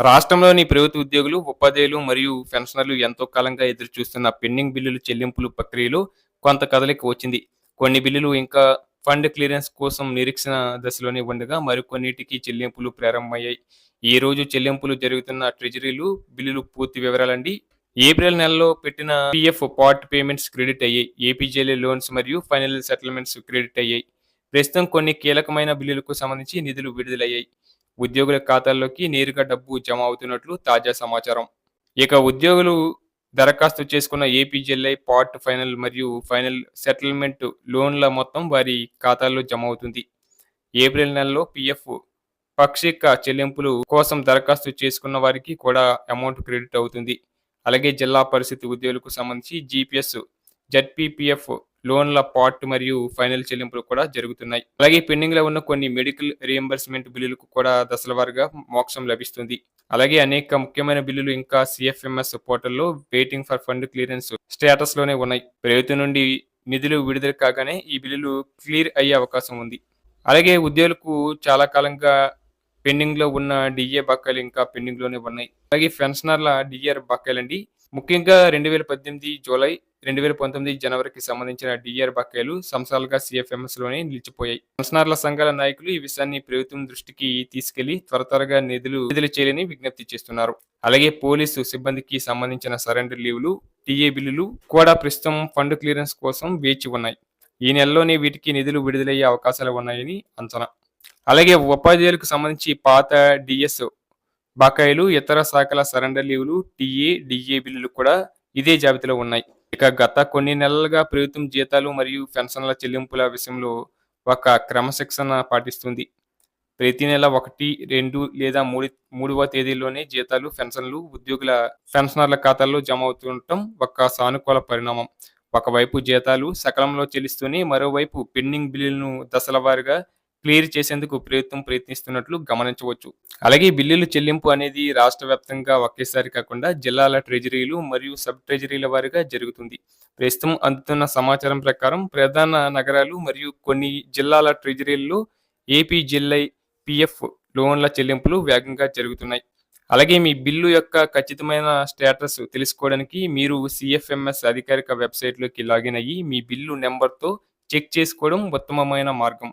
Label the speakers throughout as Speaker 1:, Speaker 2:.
Speaker 1: రాష్ట్రంలోని ప్రభుత్వ ఉద్యోగులు ఉపాధ్యాయులు మరియు పెన్షనర్లు ఎంతో కాలంగా ఎదురు చూస్తున్న పెండింగ్ బిల్లులు చెల్లింపులు ప్రక్రియలో కొంత కదలిక వచ్చింది. కొన్ని బిల్లులు ఇంకా ఫండ్ క్లియరెన్స్ కోసం నిరీక్షణ దశలోనే ఉండగా మరికొన్నిటికి చెల్లింపులు ప్రారంభమయ్యాయి. ఈ రోజు చెల్లింపులు జరుగుతున్న ట్రెజరీలు బిల్లులు పూర్తి వివరాలండి. ఏప్రిల్ నెలలో పెట్టిన పిఎఫ్ పార్ట్ పేమెంట్స్ క్రెడిట్ అయ్యాయి. ఏపీజేఏ లోన్స్ మరియు ఫైనల్ సెటిల్మెంట్స్ క్రెడిట్ అయ్యాయి. ప్రస్తుతం కొన్ని కీలకమైన బిల్లులకు సంబంధించి నిధులు విడుదలయ్యాయి. ఉద్యోగుల ఖాతాల్లోకి నేరుగా డబ్బు జమ అవుతున్నట్లు తాజా సమాచారం. ఇక ఉద్యోగులు దరఖాస్తు చేసుకున్న ఏపీజీఎల్ఐ పార్ట్ ఫైనల్ మరియు ఫైనల్ సెటిల్మెంట్ లోన్ల మొత్తం వారి ఖాతాల్లో జమ అవుతుంది. ఏప్రిల్ నెలలో పిఎఫ్ పాక్షిక చెల్లింపులు కోసం దరఖాస్తు చేసుకున్న వారికి కూడా అమౌంట్ క్రెడిట్ అవుతుంది. అలాగే జిల్లా పరిస్థితి ఉద్యోగులకు సంబంధించి జీపీఎస్ జడ్పీపీఎఫ్ లోన్ల పార్ట్ మరియు ఫైనల్ చెల్లింపులు కూడా జరుగుతున్నాయి. అలాగే పెండింగ్లో ఉన్న కొన్ని మెడికల్ రియంబర్స్మెంట్ బిల్లులకు కూడా దశల వారీగా మోక్షం లభిస్తుంది. అలాగే అనేక ముఖ్యమైన బిల్లులు ఇంకా సిఎఫ్ఎంఎస్ పోర్టల్లో వెయిటింగ్ ఫర్ ఫండ్ క్లియరెన్స్ స్టేటస్లోనే ఉన్నాయి. ప్రభుత్వం నుండి నిధులు విడుదల కాగానే ఈ బిల్లులు క్లియర్ అయ్యే అవకాశం ఉంది. అలాగే ఉద్యోగులకు చాలా కాలంగా పెండింగ్లో ఉన్న డిఏ బకాయిలు ఇంకా పెండింగ్లోనే ఉన్నాయి. అలాగే పెన్షనర్ల డిఆర్ బకాయిలు అండి ముఖ్యంగా రెండు వేల పద్దెనిమిది జూలై రెండు వేల పంతొమ్మిది జనవరికి సంబంధించిన డిఆర్ బకాయిలు సంవత్సరాలుగా సిఎఫ్ఎంఎస్లోనే నిలిచిపోయాయి. పెన్షనర్ల సంఘాల నాయకులు ఈ విషయాన్ని ప్రభుత్వం దృష్టికి తీసుకెళ్ళి త్వర త్వరగా నిధులు విడుదల చేయాలని విజ్ఞప్తి చేస్తున్నారు. అలాగే పోలీసు సిబ్బందికి సంబంధించిన సరెండర్ లీవులు టీఏ బిల్లులు కూడా ప్రస్తుతం ఫండ్ క్లియరెన్స్ కోసం వేచి ఉన్నాయి. ఈ నెలలోనే వీటికి నిధులు విడుదలయ్యే అవకాశాలు ఉన్నాయని అంచనా. అలాగే ఉపాధ్యాయులకు సంబంధించి పాత డిఎస్ బకాయిలు ఇతర శాఖల సరెండర్ లీవులు టీఏ డిఏ బిల్లులు కూడా ఇదే జాబితాలో ఉన్నాయి. ఇక గత కొన్ని నెలలుగా ప్రభుత్వం జీతాలు మరియు పెన్షన్ల చెల్లింపుల విషయంలో ఒక క్రమశిక్షణ పాటిస్తుంది. ప్రతి నెల ఒకటి రెండు లేదా మూడు మూడవ తేదీలోనే జీతాలు పెన్షన్లు ఉద్యోగుల పెన్షనర్ల ఖాతాల్లో జమ అవుతుండటం ఒక సానుకూల పరిణామం. ఒకవైపు జీతాలు సకాలంలో చెల్లిస్తూనే మరోవైపు పెండింగ్ బిల్లులను దశల వారీగా క్లియర్ చేసేందుకు ప్రభుత్వం ప్రయత్నిస్తున్నట్లు గమనించవచ్చు. అలాగే ఈ బిల్లుల చెల్లింపు అనేది రాష్ట్ర వ్యాప్తంగా ఒకేసారి కాకుండా జిల్లాల ట్రెజరీలు మరియు సబ్ ట్రెజరీల వారిగా జరుగుతుంది. ప్రస్తుతం అందుతున్న సమాచారం ప్రకారం ప్రధాన నగరాలు మరియు కొన్ని జిల్లాల ట్రెజరీల్లో ఏపీ జిల్లై పిఎఫ్ లోన్ల చెల్లింపులు వేగంగా జరుగుతున్నాయి. అలాగే మీ బిల్లు యొక్క ఖచ్చితమైన స్టేటస్ తెలుసుకోవడానికి మీరు సిఎఫ్ఎంఎస్ అధికారిక వెబ్సైట్లోకి లాగిన్ అయ్యి మీ బిల్లు నెంబర్తో చెక్ చేసుకోవడం ఉత్తమమైన మార్గం.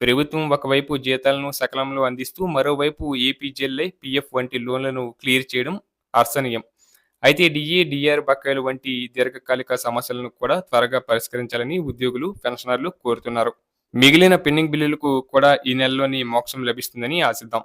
Speaker 1: ప్రభుత్వం ఒకవైపు జీతాలను సకలంలో అందిస్తూ మరోవైపు ఏపీజెల్ఐ పిఎఫ్ వంటి లోన్లను క్లియర్ చేయడం అర్సనీయం అయితే డిఏ డిఆర్ బకాయిలు వంటి దీర్ఘకాలిక సమస్యలను కూడా త్వరగా పరిష్కరించాలని ఉద్యోగులు పెన్షనర్లు కోరుతున్నారు. మిగిలిన పెండింగ్ బిల్లులకు కూడా ఈ నెలలోని మోక్షం లభిస్తుందని ఆశిద్దాం.